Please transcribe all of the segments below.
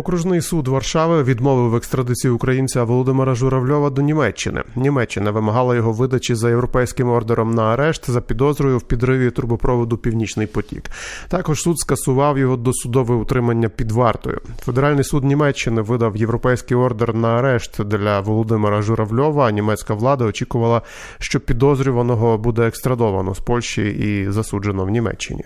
Окружний суд Варшави відмовив в екстрадиції українця Володимира Журавльова до Німеччини. Німеччина вимагала його видачі за європейським ордером на арешт за підозрою в підриві трубопроводу Північний потік. Також суд скасував його досудове утримання під вартою. Федеральний суд Німеччини видав європейський ордер на арешт для Володимира Журавльова. Німецька влада очікувала, що підозрюваного буде екстрадовано з Польщі і засуджено в Німеччині.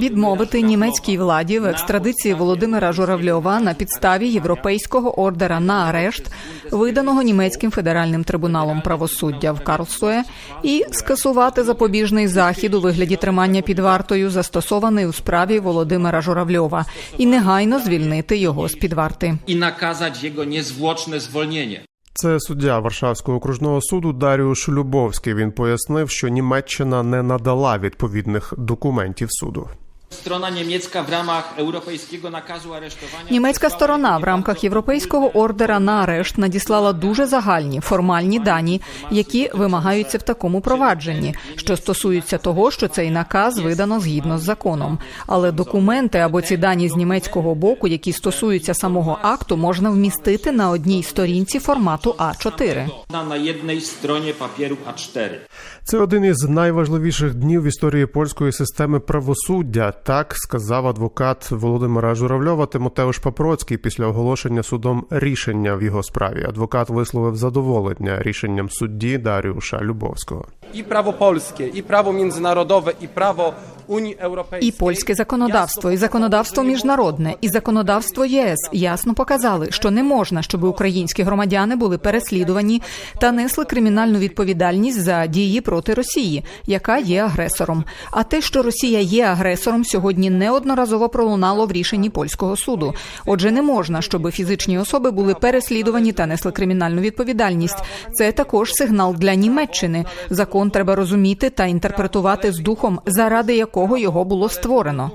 Відмовити німецькій владі в екстрадиції Володимира Журавльова на підставі європейського ордера на арешт, виданого німецьким федеральним трибуналом правосуддя в Карлсуе, і скасувати запобіжний захід у вигляді тримання під вартою, застосований у справі Володимира Журавльова, і негайно звільнити його з під варти. i nakazać jego niezwłoczne zwolnienie. Це суддя Варшавського окружного суду Даріуш Любовський. Він пояснив, що Німеччина не надала відповідних документів суду. Німецька сторона в рамках європейського ордера на арешт надіслала дуже загальні формальні дані, які вимагаються в такому провадженні, що стосуються того, що цей наказ видано згідно з законом. Але документи або ці дані з німецького боку, які стосуються самого акту, можна вмістити на одній сторінці формату А4. na jednej stronie papieru A4. Це один із найважливіших днів в історії польської системи правосуддя. Так сказав адвокат Володимира Журавльова Тимотеуш Папроцький після оголошення судом рішення в його справі. Адвокат висловив задоволення рішенням судді Даріуша Любовського. І право польське, і право міжнародове, і Europejskiej. І польське законодавство, і законодавство міжнародне, і законодавство ЄС ясно показали, що не можна, щоб українські громадяни були переслідувані та несли кримінальну відповідальність за дії проти Росії, яка є агресором. А те, що Росія є агресором, сьогодні неодноразово пролунало в рішенні польського суду. Отже, не можна, щоб фізичні особи були переслідувані та несли кримінальну відповідальність. Це також сигнал для Німеччини. Закон треба розуміти та інтерпретувати з духом, заради якого його було створено.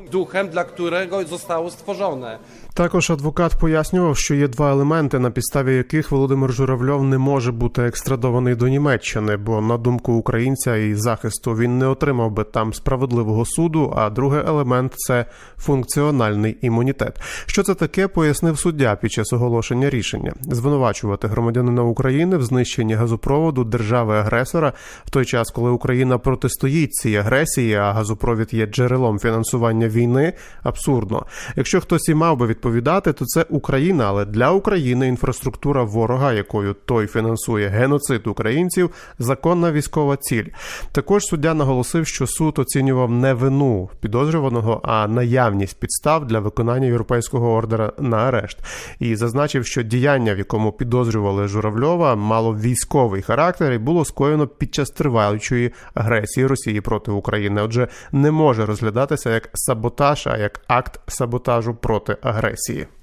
Dla którego zostało stworzone. Також адвокат пояснював, що є два елементи, на підставі яких Володимир Журавльов не може бути екстрадований до Німеччини, бо на думку українця і захисту він не отримав би там справедливого суду. А другий елемент це функціональний імунітет. Що це таке, пояснив суддя під час оголошення рішення. Звинувачувати громадянина України в знищенні газопроводу держави-агресора в той час, коли Україна протистоїть цій агресії, а газопровід є джерелом фінансування війни, абсурдно. Якщо хтось і мав би відповідати, то це Україна, але для України інфраструктура ворога, якою той фінансує геноцид українців, законна військова ціль. Також суддя наголосив, що суд оцінював не вину підозрюваного, а наявність підстав для виконання європейського ордера на арешт, і зазначив, що діяння, в якому підозрювали Журавльова, мало військовий характер і було скоєно під час триваючої агресії Росії проти України. Отже, не може розглядатися як саботаж, а як акт саботажу проти агресії.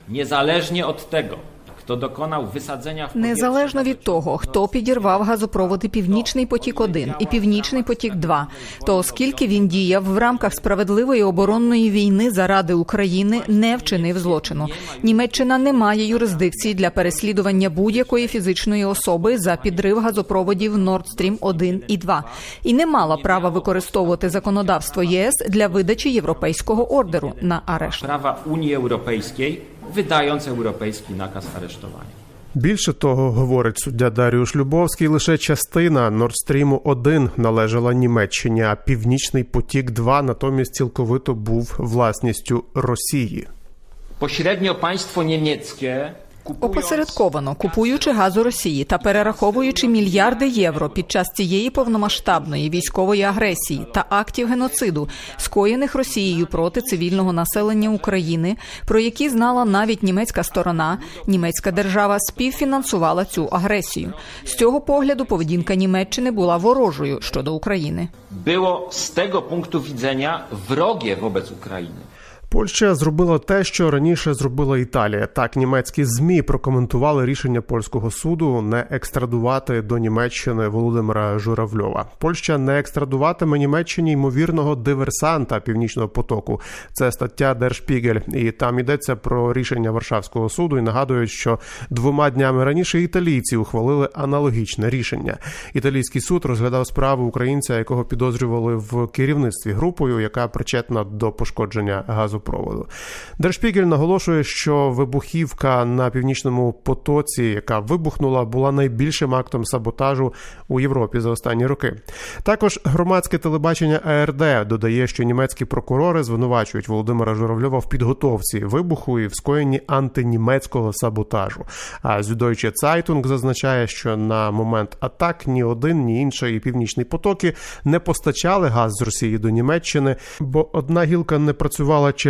Niezależnie od tego, dokonał wysadzenia w Незалежно від того, хто підірвав газопроводи Північний потік 1 і Північний потік 2 то оскільки він діяв в рамках справедливої оборонної війни заради України, не вчинив злочину. Німеччина не має юрисдикції для переслідування будь-якої фізичної особи за підрив газопроводів Nord Stream 1 і 2 і не мала права використовувати законодавство ЄС для видачі європейського ордеру на арешт. prawa Unii Europejskiej, wydając europejski nakaz aresztowania. Більше того, говорить суддя Даріуш Любовський, лише частина Нордстріму 1 належала Німеччині, а Північний потік 2 натомість цілковито був власністю Росії. Pośrednio państwo niemieckie kupując Опосередковано купуючи газ у Росії та перераховуючи мільярди євро під час цієї повномасштабної військової агресії та актів геноциду, скоєних Росією проти цивільного населення України, про які знала навіть німецька сторона, німецька держава співфінансувала цю агресію. З цього погляду поведінка Німеччини була ворожою щодо України. było z tego punktu widzenia wrogie wobec Ukrainy. Польща зробила те, що раніше зробила Італія. Так, німецькі змі прокоментували рішення польського суду не екстрадувати до Німеччини Володимира Журавльова. Польща не екстрадуватиме Німеччині ймовірного диверсанта північного потоку. Це стаття Держпігель, і там йдеться про рішення Варшавського суду. І нагадують, що двома днями раніше італійці ухвалили аналогічне рішення. Італійський суд розглядав справу українця, якого підозрювали в керівництві групою, яка причетна до пошкодження газопроводу газопроводу. Держпігель наголошує, що вибухівка на північному потоці, яка вибухнула, була найбільшим актом саботажу у Європі за останні роки. Також громадське телебачення АРД додає, що німецькі прокурори звинувачують Володимира Журавльова в підготовці вибуху і в скоєнні антинімецького саботажу. А Süddeutsche Zeitung зазначає, що на момент атак ні один, ні інший північний потоки не постачали газ з Росії до Німеччини, бо одна гілка не працювала через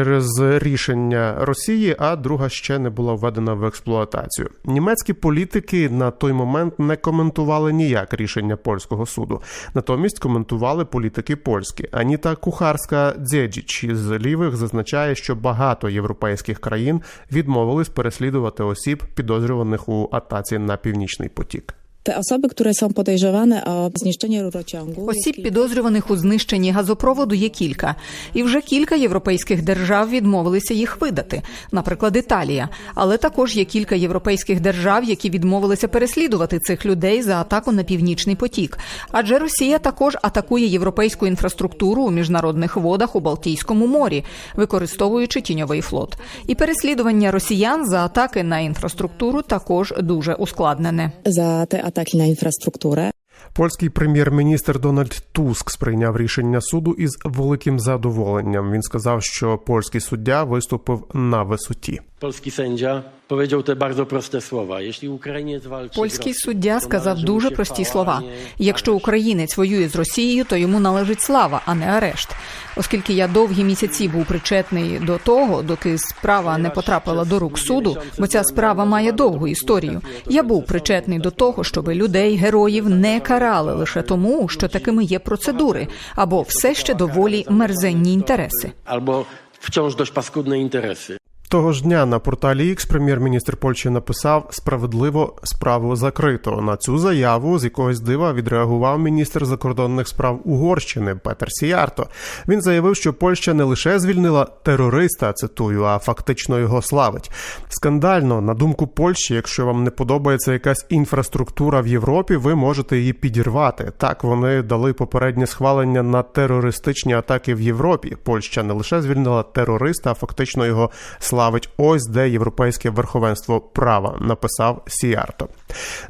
рішення Росії, а друга ще не була введена в експлуатацію. Німецькі політики на той момент не коментували ніяк рішення польського суду. Натомість коментували політики польські. Аніта Кухарська Дзєджіч із лівих зазначає, що багато європейських країн відмовились переслідувати осіб, підозрюваних у атаці на північний потік. Te osoby, które są podejrzewane o zniszczenie rurociągu. Осіб, підозрюваних у знищенні газопроводу, є кілька, і вже кілька європейських держав відмовилися їх видати, наприклад, Італія. Але також є кілька європейських держав, які відмовилися переслідувати цих людей за атаку на північний потік. Адже Росія також атакує європейську інфраструктуру у міжнародних водах у Балтійському морі, використовуючи тіньовий флот. І переслідування росіян за атаки на інфраструктуру також дуже ускладнене. Za te ataki na infrastrukturę. Польський прем'єр-міністр Дональд Туск сприйняв рішення суду із великим задоволенням. Він сказав, що польський суддя виступив на висоті. Polski sędzia powiedział te bardzo proste słowa. Jeśli Ukrainiec walczy Польський суддя сказав дуже прості слова: якщо українець воює з Росією, то йому належить слава, а не арешт. Оскільки я довгі місяці був причетний до того, доки справа не потрапила до рук суду, бо ця справа має довгу історію. Я був причетний до того, щоб людей, героїв не карали лише тому, що такими є процедури, або все ще доволі мерзенні інтереси. Або wciąż dość паскудні interesy. Того ж дня на порталі X прем'єр-міністр Польщі написав справедливо справу закрито. На цю заяву з якогось дива відреагував міністр закордонних справ Угорщини Петер Сіярто. Він заявив, що Польща не лише звільнила терориста, цитую, а фактично його славить. Скандально, на думку Польщі, якщо вам не подобається якась інфраструктура в Європі, ви можете її підірвати. Так вони дали попереднє схвалення на терористичні атаки в Європі. Польща не лише звільнила терориста, а фактично його славить. Ось де європейське верховенство права, написав Сіарто.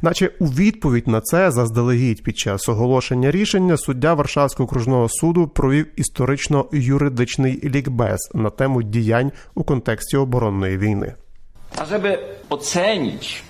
Наче у відповідь на це заздалегідь під час оголошення рішення суддя Варшавського окружного суду провів історично-юридичний лікбез на тему діянь у контексті оборонної війни. А w jakich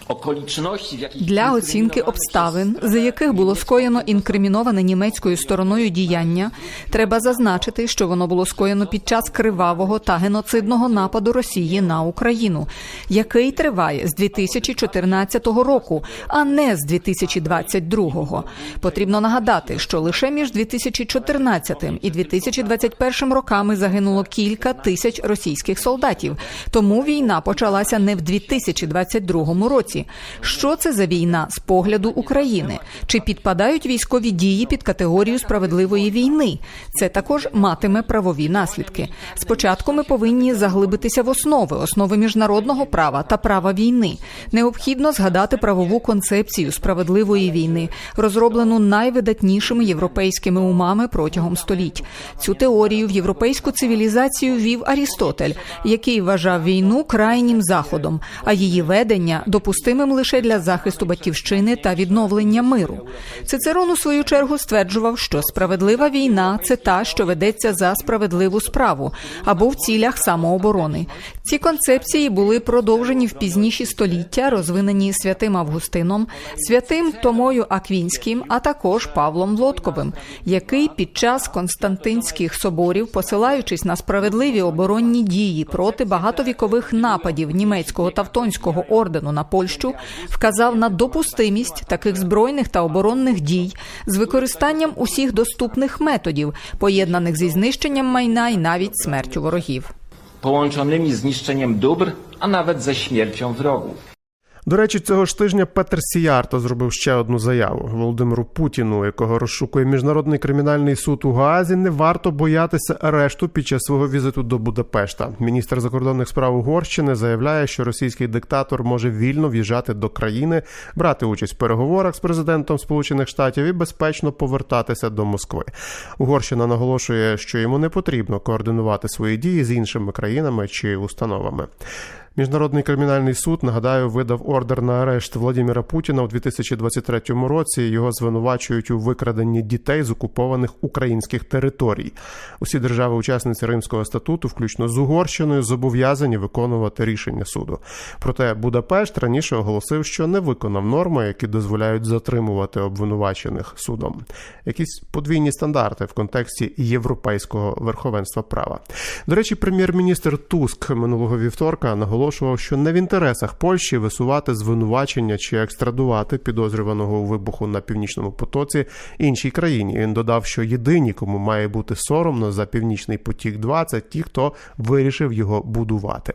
Для оцінки обставин, за яких було скоєно інкриміноване німецькою стороною діяння, треба зазначити, що воно було скоєно під час кривавого та геноцидного нападу Росії на Україну, який триває з 2014 року, а не з 2022. Потрібно нагадати, що лише між 2014 і 2021 роками загинуло кілька тисяч російських солдатів. Тому війна почалася не в 2022 році. Що це за війна з погляду України? Чи підпадають військові дії під категорію справедливої війни? Це також матиме правові наслідки. Спочатку ми повинні заглибитися в основи, основи міжнародного права та права війни. Необхідно згадати правову концепцію справедливої війни, розроблену найвидатнішими європейськими умами протягом століть. Цю теорію в європейську цивілізацію вів Арістотель, який вважав війну крайнім заходом, а її ведення допустимим лише для захисту батьківщини та відновлення миру. Цицерон у свою чергу стверджував, що справедлива війна це та, що ведеться за справедливу справу або в цілях самооборони. Ці концепції були продовжені в пізніші століття, розвинені святим Августином, святим Томою Аквінським, а також Павлом Лотковим, який під час Константинських соборів, посилаючись на справедливі оборонні дії проти багатовікових нападів німецького тавтонського ордену на Польщу, вказав на допустимість таких збройних та оборонних дій з використанням усіх доступних методів, поєднаних зі знищенням майна і навіть смертю ворогів. Połączonymi z niszczeniem dóbr, a nawet ze śmiercią wrogów. До речі, цього ж тижня Петер Сіярто зробив ще одну заяву Володимиру Путіну, якого розшукує міжнародний кримінальний суд у Гаазі. Не варто боятися арешту під час свого візиту до Будапешта. Міністр закордонних справ Угорщини заявляє, що російський диктатор може вільно в'їжджати до країни, брати участь в переговорах з президентом Сполучених Штатів і безпечно повертатися до Москви. Угорщина наголошує, що йому не потрібно координувати свої дії з іншими країнами чи установами. Міжнародний кримінальний суд нагадаю видав ордер на арешт Владимира Путіна у 2023 році. Його звинувачують у викраденні дітей з окупованих українських територій. Усі держави-учасниці Римського статуту, включно з Угорщиною, зобов'язані виконувати рішення суду. Проте Будапешт раніше оголосив, що не виконав норми, які дозволяють затримувати обвинувачених судом. Якісь подвійні стандарти в контексті європейського верховенства права. До речі, прем'єр-міністр Туск минулого вівторка наголошував, що не в інтересах Польщі висувати звинувачення чи екстрадувати підозрюваного у вибуху на північному потоці іншій країні. Він додав, що єдині, кому має бути соромно за північний потік, 2 це ті, хто вирішив його будувати.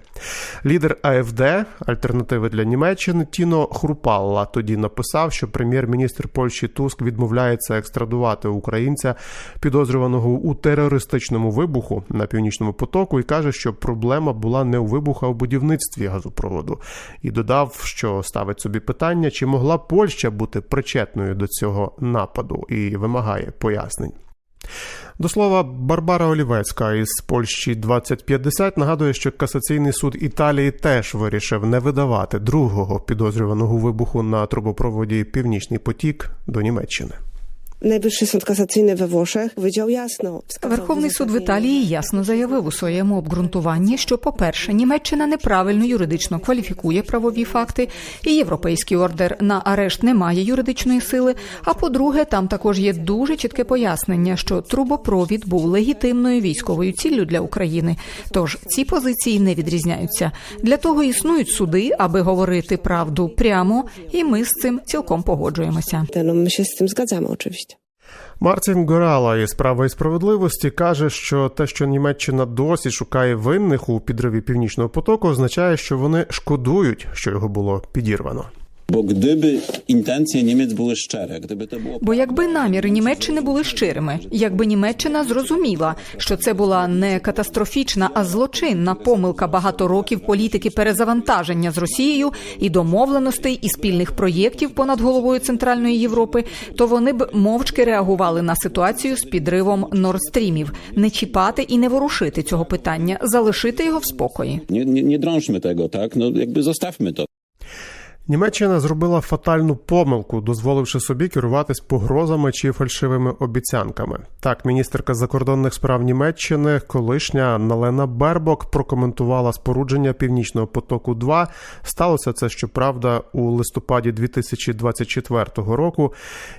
Лідер АФД альтернативи для Німеччини Тіно Хрупалла тоді написав, що прем'єр-міністр Польщі Туск відмовляється екстрадувати українця, підозрюваного у терористичному вибуху на північному потоку, і каже, що проблема була не у вибуху, а в будівництві газопроводу. І додав, що ставить собі питання, чи могла Польща бути причетною до цього нападу, і вимагає пояснень. До слова, Барбара Олівецька із Польщі 2050 нагадує, що касаційний суд Італії теж вирішив не видавати другого підозрюваного вибуху на трубопроводі Північний потік до Німеччини. Sąd Kasacyjny we Włoszech powiedział jasno. wskazał Верховний суд в Італії ясно заявив у своєму обґрунтуванні, що, по-перше, Німеччина неправильно юридично кваліфікує правові факти, і європейський ордер на арешт не має юридичної сили. А по-друге, там також є дуже чітке пояснення, що трубопровід був легітимною військовою ціллю для України. Тож ці позиції не відрізняються. Для того існують суди, аби говорити правду прямо, і ми з цим цілком погоджуємося. No, my się z tym zgadzamy oczywiście. Мартін Горала із права і справедливості каже, що те, що Німеччина досі шукає винних у підриві північного потоку, означає, що вони шкодують, що його було підірвано. Bo gdyby intencje Niemiec były szczere, gdyby to było Бо якби наміри Німеччини були щирими, якби Німеччина зрозуміла, що це була не катастрофічна, а злочинна помилка багато років політики перезавантаження з Росією і домовленостей і спільних проєктів понад головою Центральної Європи, то вони б мовчки реагували на ситуацію з підривом Нордстрімів, не чіпати і не ворушити цього питання, залишити його в спокої. nie, nie, nie drążmy tego, tak? No jakby zostawmy to. Німеччина зробила фатальну помилку, дозволивши собі керуватись погрозами чи фальшивими обіцянками. Так, міністерка закордонних справ Німеччини, колишня Налена Бербок, прокоментувала спорудження північного потоку. 2 сталося це щоправда у листопаді 2024 року.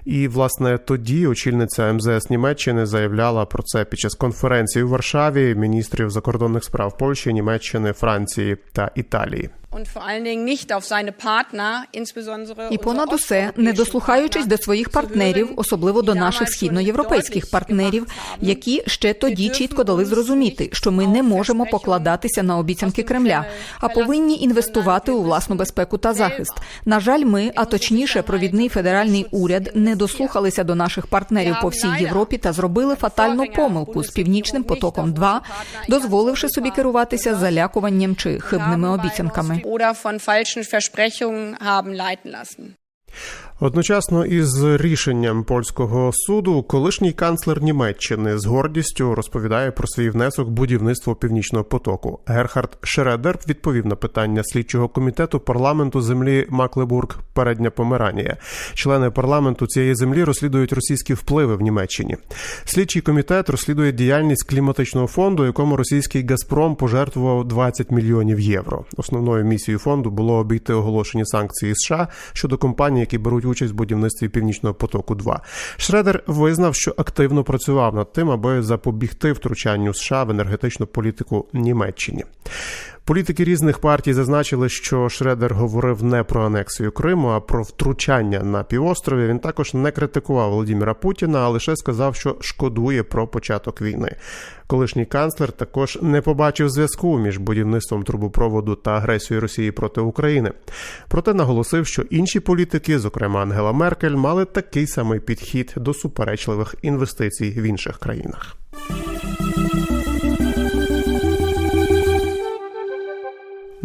І власне тоді очільниця МЗС Німеччини заявляла про це під час конференції у Варшаві міністрів закордонних справ Польщі, Німеччини, Франції та Італії. І понад усе, не дослухаючись до своїх партнерів, особливо до наших східноєвропейських партнерів, які ще тоді чітко дали зрозуміти, що ми не можемо покладатися на обіцянки Кремля, а повинні інвестувати у власну безпеку та захист. На жаль, ми, а точніше, провідний федеральний уряд, не дослухалися до наших партнерів по всій Європі та зробили фатальну помилку з північним потоком 2 дозволивши собі керуватися залякуванням чи хибними обіцянками. Oder von falschen Versprechungen haben leiten lassen. Одночасно із рішенням польського суду, колишній канцлер Німеччини з гордістю розповідає про свій внесок в будівництво північного потоку. Герхард Шредер відповів на питання слідчого комітету парламенту землі Маклебург Передня Померанія. Члени парламенту цієї землі розслідують російські впливи в Німеччині. Слідчий комітет розслідує діяльність кліматичного фонду, якому російський Газпром пожертвував 20 мільйонів євро. Основною місією фонду було обійти оголошені санкції США щодо компаній, які беруть участь в будівництві північного потоку. 2 Шредер визнав, що активно працював над тим, аби запобігти втручанню США в енергетичну політику Німеччині. Політики різних партій зазначили, що Шредер говорив не про анексію Криму, а про втручання на півострові. Він також не критикував Володимира Путіна, а лише сказав, що шкодує про початок війни. Колишній канцлер також не побачив зв'язку між будівництвом трубопроводу та агресією Росії проти України. Проте наголосив, що інші політики, зокрема Ангела Меркель, мали такий самий підхід до суперечливих інвестицій в інших країнах.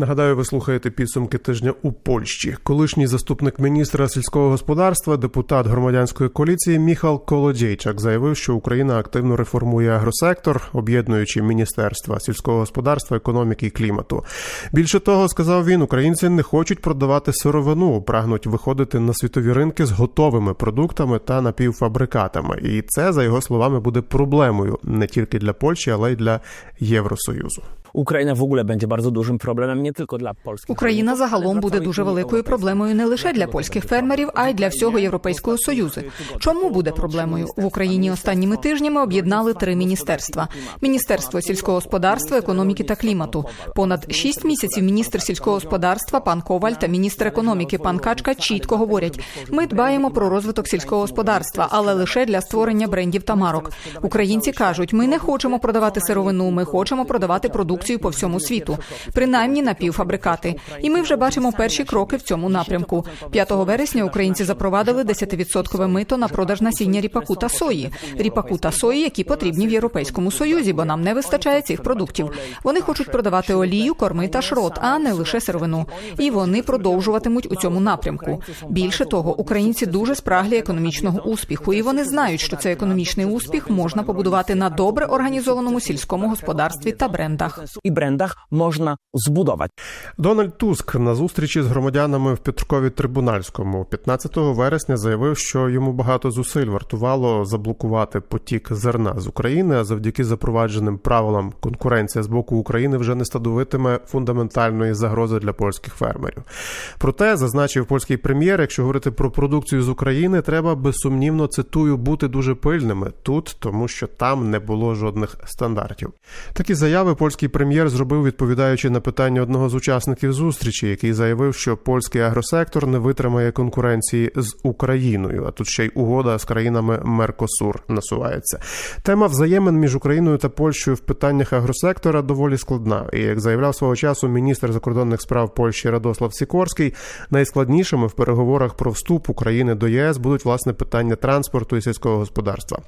Нагадаю, ви слухаєте підсумки тижня у Польщі. Колишній заступник міністра сільського господарства, депутат громадянської коаліції Міхал Колодєйчак заявив, що Україна активно реформує агросектор, об'єднуючи міністерства сільського господарства, економіки і клімату. Більше того, сказав він, українці не хочуть продавати сировину, прагнуть виходити на світові ринки з готовими продуктами та напівфабрикатами. І це, за його словами, буде проблемою не тільки для Польщі, ale й для Євросоюзу. Ukraina w ogóle będzie bardzo dużym problemem nie tylko dla polskich. Україна загалом буде дуже великою проблемою не лише для польських фермерів, а й для всього європейського союзу. Чому буде проблемою в Україні? Останніми тижнями об'єднали три міністерства: міністерство сільського господарства, економіки та клімату. Понад шість місяців міністр сільського господарства пан Коваль та міністр економіки пан Качка чітко говорять: ми дбаємо про розвиток сільського господарства, але лише для створення брендів та марок. Українці кажуть, ми не хочемо продавати сировину, ми хочемо продавати продукцію по всьому світу, принаймні напівфабрикати. І ми вже бачимо перші кроки в цьому напрямку. 5 вересня українці запровадили 10% мито на продаж насіння ріпаку та сої. Ріпаку та сої, які потрібні в Європейському Союзі, бо нам не вистачає цих продуктів. Вони хочуть продавати олію, корми та шрот, а не лише сировину. І вони продовжуватимуть у цьому напрямку. Більше того, українці дуже спраглі економічного успіху, і вони знають, що цей економічний успіх можна побудувати на добре організованому сільському господарстві та брендах. I brandach można zbudować. Дональд Туск на зустрічі з громадянами в Петрукові Трибунальському 15 вересня заявив, що йому багато зусиль вартувало заблокувати потік зерна з України, а завдяки запровадженим правилам конкуренція з боку України вже не становитиме фундаментальної загрози для польських фермерів. Проте зазначив польський прем'єр, якщо говорити про продукцію з України, треба безсумнівно цитую бути дуже пильними тут, тому що там не було жодних стандартів. Такі заяви польський прем'єр зробив, відповідаючи на питання одного з учасників зустрічі, який заявив, що польський агросектор не витримає конкуренції з Україною. А тут ще й угода з країнами Меркосур насувається. Тема взаємин між Україною та Польщею в питаннях агросектора доволі складна. І як заявляв свого часу міністр закордонних справ Польщі Радослав Сікорський, найскладнішими в переговорах про вступ України до ЄС будуть власне питання транспорту і сільського господарства.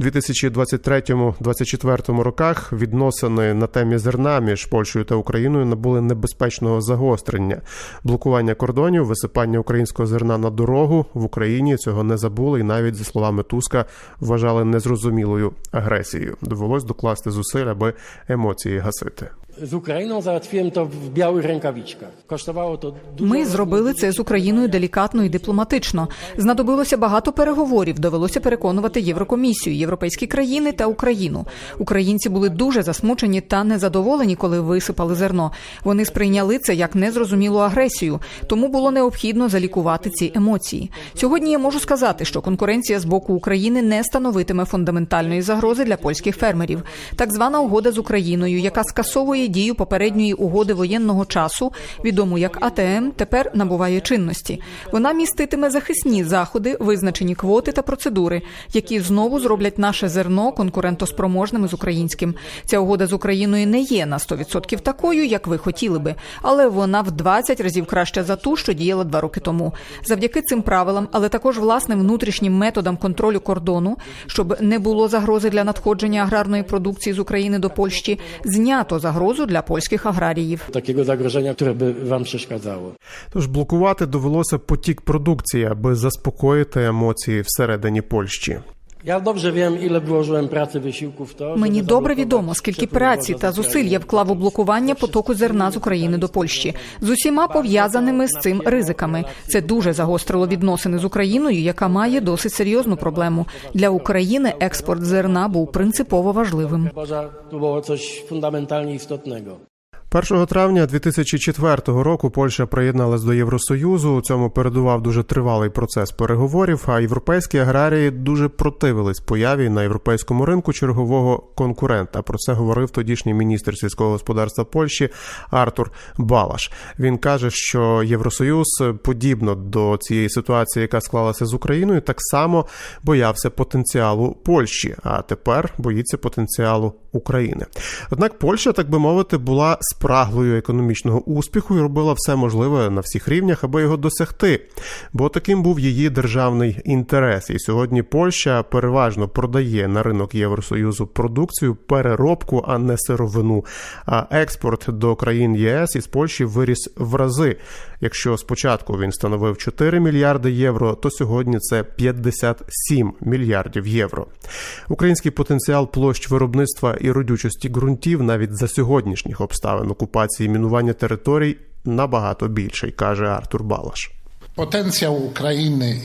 У 2023-2024 роках відносини на темі зерна між Польщею та Україною набули небезпечного загострення. Блокування кордонів, висипання українського зерна на дорогу в Україні цього не забули, і навіть за словами Туска вважали незрозумілою агресією. Довелось докласти зусиль, аби емоції гасити. Z Ukrainą załatwiłem to w białych rękawiczkach. Kosztowało to dużo. Ми зробили це з Україною делікатно і дипломатично. Знадобилося багато переговорів. Довелося переконувати Єврокомісію, європейські країни та Україну. Українці були дуже засмучені та незадоволені, коли висипали зерно. Вони сприйняли це як незрозумілу агресію, тому було необхідно залікувати ці емоції. Сьогодні я можу сказати, що конкуренція з боку України не становитиме фундаментальної загрози для польських фермерів. Так звана угода з Україною, яка скасовує дію попередньої угоди воєнного часу, відому як АТМ, тепер набуває чинності. Вона міститиме захисні заходи, визначені квоти та процедури, які знову зроблять наше зерно конкурентоспроможним з українським. Ця угода з Україною не є на 100% такою, як ви хотіли би, але вона в 20 разів краща за ту, що діяла два роки тому. Завдяки цим правилам, але також власним внутрішнім методам контролю кордону, щоб не було загрози для надходження аграрної продукції з України до Польщі, знято загрозу для польських аграріїв. Такого загроження, яке би вам перешкоджало. Тож блокувати довелося потік продукції, аби заспокоїти емоції всередині Польщі. Ja dobrze wiem, ile włożyłem pracy, wysiłku w to. Мені добре відомо, скільки праці та зусиль я вклав у блокування потоку зерна з України до Польщі з усіма пов'язаними з цим ризиками. Це дуже загострило відносини з Україною, яка має досить серйозну проблему. Для України експорт зерна був принципово важливим. To było coś fundamentalnie istotnego. 1 травня 2004 року Польща приєдналась до Євросоюзу. У цьому передував дуже тривалий процес переговорів. А європейські аграрії дуже противились появі на європейському ринку чергового конкурента. Про це говорив тодішній міністр сільського господарства Польщі Артур Балаш. Він каже, що Євросоюз, подібно до цієї ситуації, яка склалася з Україною, так само боявся потенціалу Польщі, а тепер боїться потенціалу України. Однак Польща, так би мовити, була спраглою економічного успіху і робила все можливе на всіх рівнях, аби його досягти. Бо таким був її державний інтерес. І сьогодні Польща переважно продає на ринок Євросоюзу продукцію, переробку, а не сировину. А експорт до країн ЄС із Польщі виріс в рази. Якщо спочатку він становив 4 мільярди євро, то сьогодні це 57 мільярдів євро. Український потенціал площ виробництва і родючості ґрунтів навіть за сьогоднішніх обставин окупації мінування територій набагато більший, каже Артур Балаш. Потенціал України,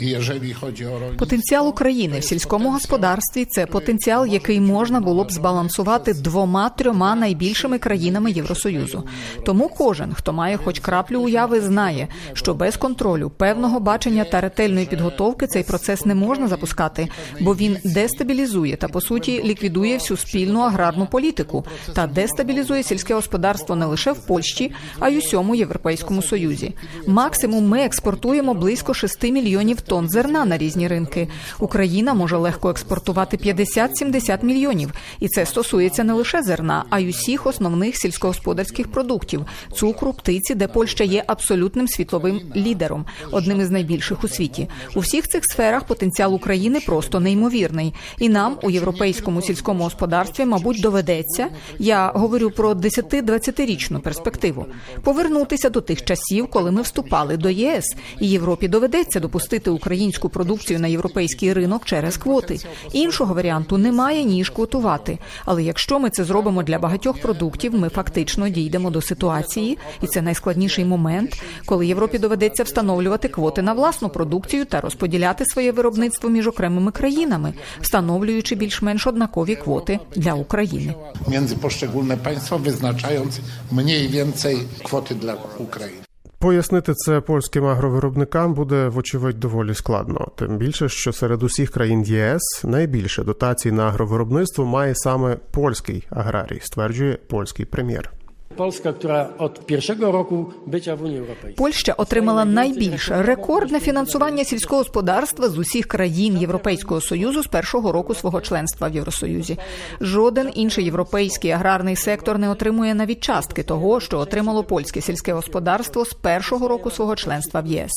chodzi o Потенціал України в сільському господарстві це потенціал, який можна було б збалансувати двома-трьома найбільшими країнами Євросоюзу. Тому кожен, хто має хоч краплю уяви, знає, що без контролю, певного бачення та ретельної підготовки цей процес не можна запускати, бо він дестабілізує та по суті ліквідує всю спільну аграрну політику та дестабілізує сільське господарство не лише в Польщі, а й усьому європейському союзі. Максимум ми експортуємо близько 6 мільйонів тонн зерна на різні ринки. Україна може легко експортувати 50-70 мільйонів, і це стосується не лише зерна, а й усіх основних сільськогосподарських продуктів цукру, птиці, де Польща є абсолютним світловим лідером, одним із найбільших у світі. У всіх цих сферах потенціал України просто неймовірний. І нам у європейському сільському господарстві, мабуть, доведеться. Я говорю про 10-20-річну перспективу. Повернутися до тих часів, коли ми вступали до ЄС, і Європі доведеться допустити українську продукцію на європейський ринок через квоти. Іншого варіанту немає ніж квотувати. Але якщо ми це зробимо для багатьох продуктів, ми фактично дійдемо до ситуації, і це найскладніший момент, коли Європі доведеться встановлювати квоти на власну продукцію та розподіляти своє виробництво між окремими країнами, встановлюючи більш-менш однакові квоти для України. między poszczególne państwa, wyznaczając mniej więcej kwoty dla Ukrainy. Пояснити це польським агровиробникам буде вочевидь доволі складно. Тим більше, що серед усіх країн ЄС найбільше дотацій на агровиробництво має саме польський аграрій, стверджує польський прем'єр. Polska, która od pierwszego roku bycia w Unii Europejskiej. Польща отримала найбільше рекордне фінансування сільського господарства з усіх країн Європейського союзу з першого року свого членства в Євросоюзі. Жоден інший європейський аграрний сектор не отримує навіть частки того, що отримало польське сільське господарство з першого року свого членства в ЄС.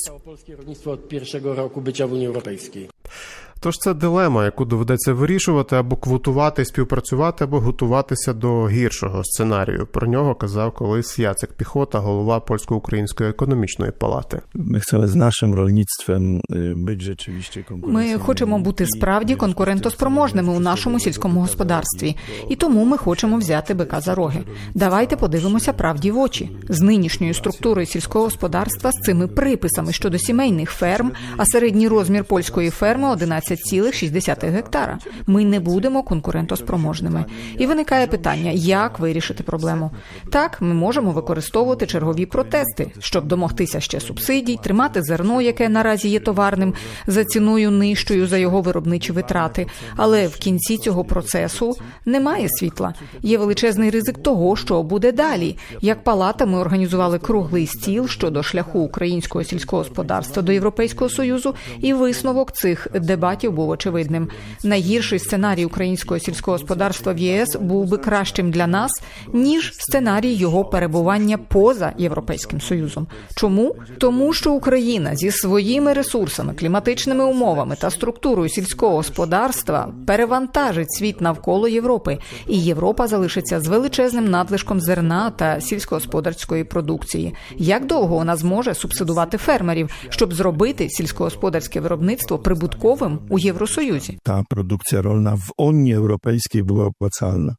Rolnictwo od pierwszego roku bycia w Unii Europejskiej. Тож це дилема, яку доведеться вирішувати або квотувати, співпрацювати, або готуватися до гіршого сценарію. Про нього казав колись Яцек Піхота, голова польсько-української економічної палати. My chcemy z naszym rolnictwem y, być rzeczywiście Ми хочемо бути справді конкурентоспроможними у нашому сільському господарстві, і тому ми хочемо взяти бика за роги. Давайте подивимося правді в очі з нинішньою структурою сільського господарства з цими приписами щодо сімейних ферм, а середній розмір польської ферми 11,6 гектара. Ми не будемо конкурентоспроможними. І виникає питання, як вирішити проблему. Так, ми можемо використовувати чергові протести, щоб домогтися ще субсидій, тримати зерно, яке наразі є товарним, за ціною нижчою за його виробничі витрати. Але в кінці цього процесу немає світла. Є величезний ризик того, що буде далі. Як палата, ми організували круглий стіл щодо шляху українського сільського господарства до Європейського союзу, і висновок цих дебатів був очевидним. Найгірший сценарій українського сільського господарства в ЄС був би кращим для нас ніж сценарій його перебування поза європейським союзом. Чому тому, що Україна зі своїми ресурсами, кліматичними умовами та структурою сільського господарства перевантажить світ навколо Європи, і Європа залишиться з величезним надлишком зерна та сільськогосподарської продукції. Як довго вона зможе субсидувати фермерів, щоб зробити сільськогосподарське виробництво прибутковим у Євросоюзі? ta produkcja rolna w Unii Europejskiej była opłacalna.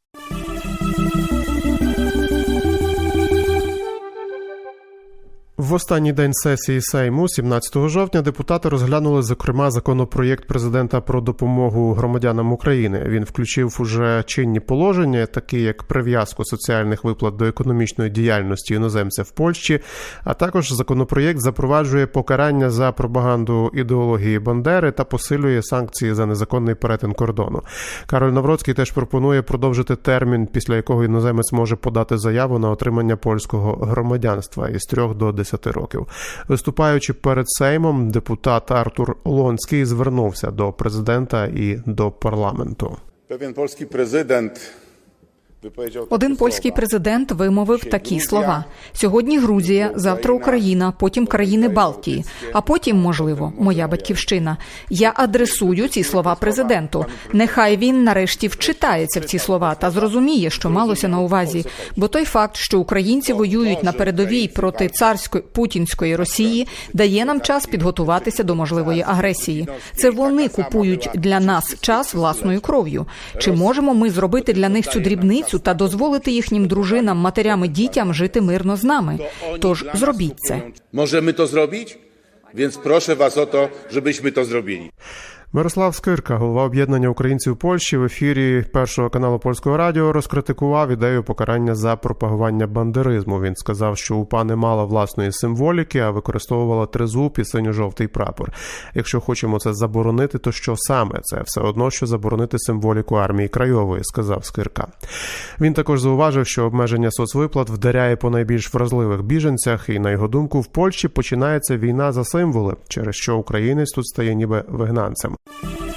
В останній день сесії Сейму, 17 жовтня, депутати розглянули зокрема законопроєкт президента про допомогу громадянам України. Він включив уже чинні положення, такі як прив'язку соціальних виплат до економічної діяльності іноземця в Польщі. А також законопроєкт запроваджує покарання за пропаганду ідеології Бандери та посилює санкції за незаконний перетин кордону. Кароль Навроцький теж пропонує продовжити термін, після якого іноземець може подати заяву на отримання польського громадянства із 3 до 10 років. Виступаючи перед Сеймом, депутат Артур Лонський звернувся до президента і до парламенту. Певен польський wypowiedział Один польський президент вимовив такі слова: сьогодні Грузія, завтра Україна, потім країни Балтії, а потім, можливо, моя батьківщина. Я адресую ці слова президенту. Нехай він нарешті вчитається в ці слова та зрозуміє, що малося на увазі. Бо той факт, що українці воюють на передовій проти царської путінської Росії, дає нам час підготуватися до можливої агресії. Це вони купують для нас час власною кров'ю. Чи можемо ми зробити для них цю дрібницю та дозволити їхнім дружинам, матерям і дітям жити мирно з нами? Тож зробіть це. Можемо то зробити, Więc proszę was o to, żebyśmy to zrobili. Мирослав Скирка, голова об'єднання українців Польщі, в ефірі першого каналу польського радіо розкритикував ідею покарання за пропагування бандеризму. Він сказав, що УПА не мала власної символіки, а використовувала тризуб і синьо-жовтий прапор. Якщо хочемо це заборонити, то що саме це все одно, що заборонити символіку армії крайової, сказав Скирка. Він також зауважив, що обмеження соцвиплат вдаряє по найбільш вразливих біженцях, і на його думку, в Польщі починається війна за символи, через що українець тут стає ніби вигнанцем. Thank you.